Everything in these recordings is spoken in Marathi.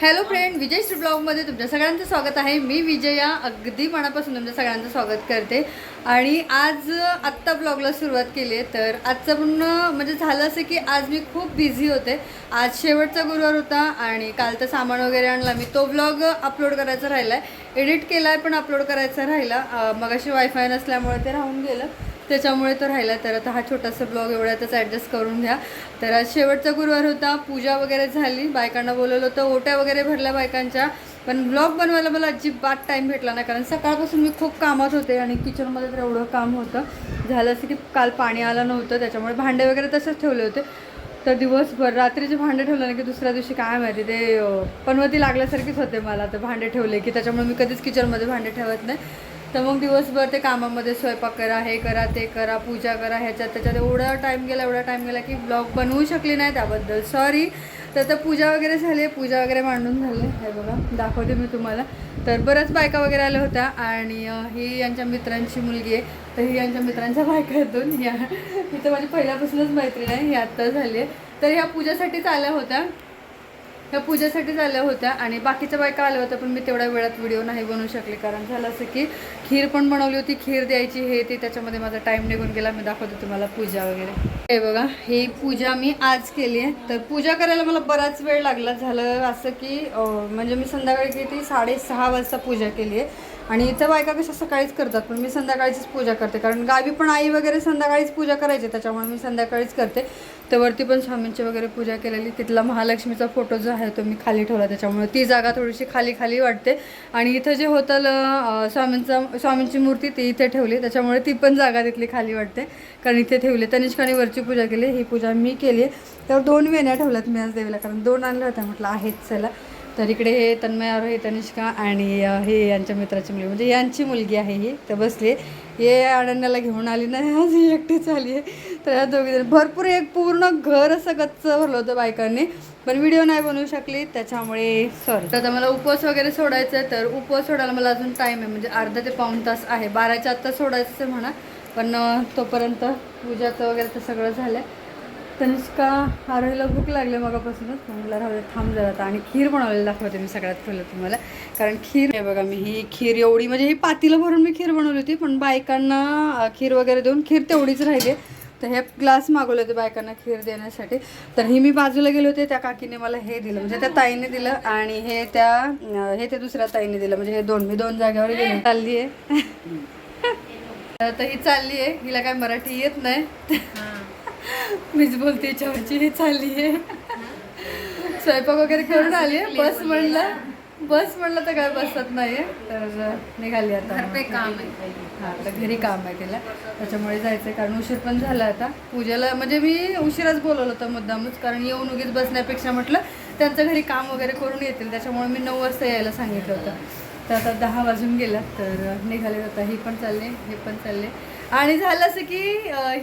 हॅलो फ्रेंड विजय श्री ब्लॉगमध्ये तुमच्या सगळ्यांचं स्वागत आहे. मी विजया अगदी मनापासून तुमच्या सगळ्यांचं स्वागत करते. आणि आज आत्ता ब्लॉगला सुरुवात केली आहे तर आजचं पूर्ण म्हणजे झालं असं की आज मी खूप बिझी होते. आज शेवटचा गुरुवार होता आणि काल तर सामान वगैरे आणला. मी तो ब्लॉग अपलोड करायचा राहिला आहे एडिट केला आहे पण अपलोड करायचा राहिला. मग मगाशी वायफाय नसल्यामुळे ते राहून गेलं. त्याच्यामुळे तो राहिला. तर आता हा छोटासा ब्लॉग एवढ्यातच ॲडजस्ट करून घ्या. तर आज शेवटचा गुरुवार होता. पूजा वगैरे झाली. बायकांना बोलवलं होतं. ओट्या वगैरे भरल्या बायकांच्या. पण ब्लॉग बनवायला मला अजिबात टाईम भेटला नाही. कारण सकाळपासून मी खूप कामात होते आणि किचनमध्ये तर एवढं काम होतं. झालं असं की काल पाणी आलं नव्हतं. त्याच्यामुळे भांडे वगैरे तसंच ठेवले होते. तर दिवसभर रात्रीचे भांडे ठेवलं ना की दुसऱ्या दिवशी काय माहिती ते पनवती लागल्यासारखीच होते मला. तर भांडे ठेवले की त्याच्यामुळे मी कधीच किचनमध्ये भांडे ठेवत नाही. तर मग दिवसभर ते कामामध्ये स्वयंपाक करा हे करा ते करा पूजा करा ह्याच्यात त्याच्यात एवढा टाईम गेला एवढा टाईम गेला की ब्लॉग बनवू शकली नाही त्याबद्दल. सॉरी तर आता पूजा वगैरे झाली आहे. पूजा वगैरे मांडून झाले हे बघा दाखवते मी तुम्हाला. तर बऱ्याच बायका वगैरे आल्या होत्या आणि ही यांच्या मित्रांची मुलगी आहे. तर ही यांच्या मित्रांच्या बायका आहेत दोन. ही तर माझी पहिल्यापासूनच मैत्रीण आहे. ही आत्ता झाली आहे. तर ह्या पूजासाठीच आल्या होत्या. ह्या पूजेसाठीच आल्या होत्या आणि बाकीच्या बायका आल्या होत्या पण मी तेवढ्या वेळात व्हिडिओ नाही बनवू शकले. कारण झालं असं की खीर पण बनवली होती खीर द्यायची हे ते त्याच्यामध्ये माझा टाईम निघून गेला. मी दाखवते तुम्हाला पूजा वगैरे. हे बघा ही पूजा मी आज केली आहे. तर पूजा करायला मला बराच वेळ लागला. झालं असं की म्हणजे मी संध्याकाळी किती? साडेसहा वाजता पूजा केली आहे. आणि इथं बायका कशा सकाळीच करतात पण मी संध्याकाळीच पूजा करते. कारण गावी पण आई वगैरे संध्याकाळीच पूजा करायची त्याच्यामुळे मी संध्याकाळीच करते. तर वरती पण स्वामींची वगैरे पूजा केलेली. तिथला महालक्ष्मीचा फोटो जो आहे तो मी खाली ठेवला त्याच्यामुळे ती जागा थोडीशी खाली खाली वाटते. आणि इथं जे होतं स्वामींचा स्वामींची मूर्ती ती इथे ठेवली. त्याच्यामुळे ती पण जागा तिथली खाली वाटते. कारण इथे ठेवली. तनिष्काने वरची पूजा केली. ही पूजा मी केली आहे. तर दोन वेण्या ठेवल्यात मी आज देवीला. कारण दोन आणल्या होत्या. म्हटलं आहेत चला. तर इकडे हे तन्मय आरोही तनिष्का आणि हे यांच्या मित्राची मुलगी. म्हणजे यांची मुलगी आहे ही तर बसली हे अडण्याला घेऊन आली नाही आज ही एकटीच आली आहे. तर या दोघी भरपूर एक पूर्ण घर असं गच्च भरलं होतं बायकांनी. पण व्हिडिओ नाही बनवू शकली त्याच्यामुळे सॉरी तर आता मला उपवास वगैरे सोडायचं आहे तर उपवास सोडायला मला अजून टाईम आहे. म्हणजे अर्धा ते पाऊण तास आहे. बाराच्या आत्ता सोडायचं आहे म्हणा. पण तोपर्यंत पूजाचं वगैरे तर सगळं झालं आहे तनिष्का आरोहीला भूक लागली मगापासूनच. मग मला राहू थांब जरा आता. आणि खीर बनवलेली दाखवते मी सगळ्यात पहिलं तुम्हाला. कारण खीर हे बघा मी ही खीर एवढी म्हणजे ही पातीला भरून मी खीर बनवली होती पण बायकांना खीर वगैरे देऊन खीर तेवढीच राहिली. तर हे ग्लास मागवले होते बायकांना खीर देण्यासाठी. तर ही मी बाजूला गेले होते त्या काकीने मला हे दिलं म्हणजे त्या ताईने दिलं आणि हे त्या हे ते दुसऱ्या ताईने दिलं. म्हणजे हे दोन मी दोन जागेवर गेले. चालली आहे तर ही चालली आहे हिला काय मराठी येत नाही. मीच बोलते याच्यावरची ही चालली आहे. स्वयंपाक वगैरे करून आली आहे. बस म्हणलं बस म्हणलं तर काय बसत नाहीये. तर निघाली आता. काम आहे. हा आता घरी काम आहे तिला. त्याच्यामुळे जायचं कारण उशीर पण झाला आता. पूजेला म्हणजे मी उशिराच बोलवलं होतं मुद्दामच कारण येऊन उगीच बसण्यापेक्षा म्हटलं त्यांचं घरी काम वगैरे करून येतील. त्याच्यामुळे मी नऊ वाजता यायला सांगितलं होतं. तर आता दहा वाजून गेला तर निघाले आता. ही पण चालले हे पण चालले. आणि झालं असं की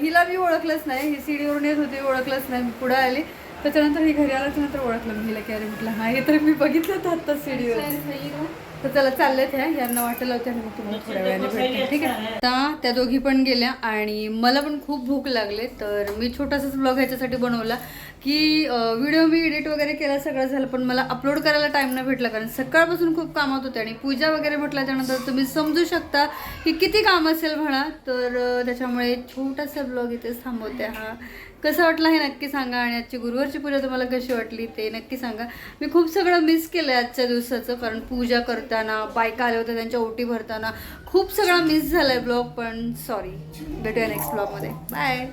हिला मी ओळखलंच नाही. ही सीडीवरून येत होती ओळखलंच नाही. मी पुढे आली. त्याच्यानंतर ही घरी आल्याच्यानंतर ओळखलं मी. हिला की अरे म्हटलं हा हे तर मी बघितलं होतं आत्ता सीडीवर. तर चला चालले त्या यांना वाटलं होतं मी तुम्हाला थोड्या वेळाने भेटते ठीक आहे? आता त्या दोघी पण गेल्या आणि मला पण खूप भूक लागले तर मी छोटासाच ब्लॉग ह्याच्यासाठी बनवला की व्हिडिओ मी एडिट वगैरे केला सगळं झालं पण मला अपलोड करायला टाईम नाही भेटला कारण सकाळपासून खूप कामात होते आणि पूजा वगैरे म्हटल्याच्यानंतर तुम्ही समजू शकता की किती काम असेल म्हणा. तर त्याच्यामुळे छोटासा ब्लॉग इथेच थांबवते हा. कसं वाटलं हे नक्की सांगा आणि आजची गुरुवारची पूजा तुम्हाला कशी वाटली ते नक्की सांगा. मी खूप सगळं मिस केलं आहे आजच्या दिवसाचं कारण पूजा करताना बायका आल्या होत्या त्यांच्या ओटी भरताना. खूप सगळा मिस झाला आहे ब्लॉग पण सॉरी भेटूया नेक्स्ट ब्लॉगमध्ये बाय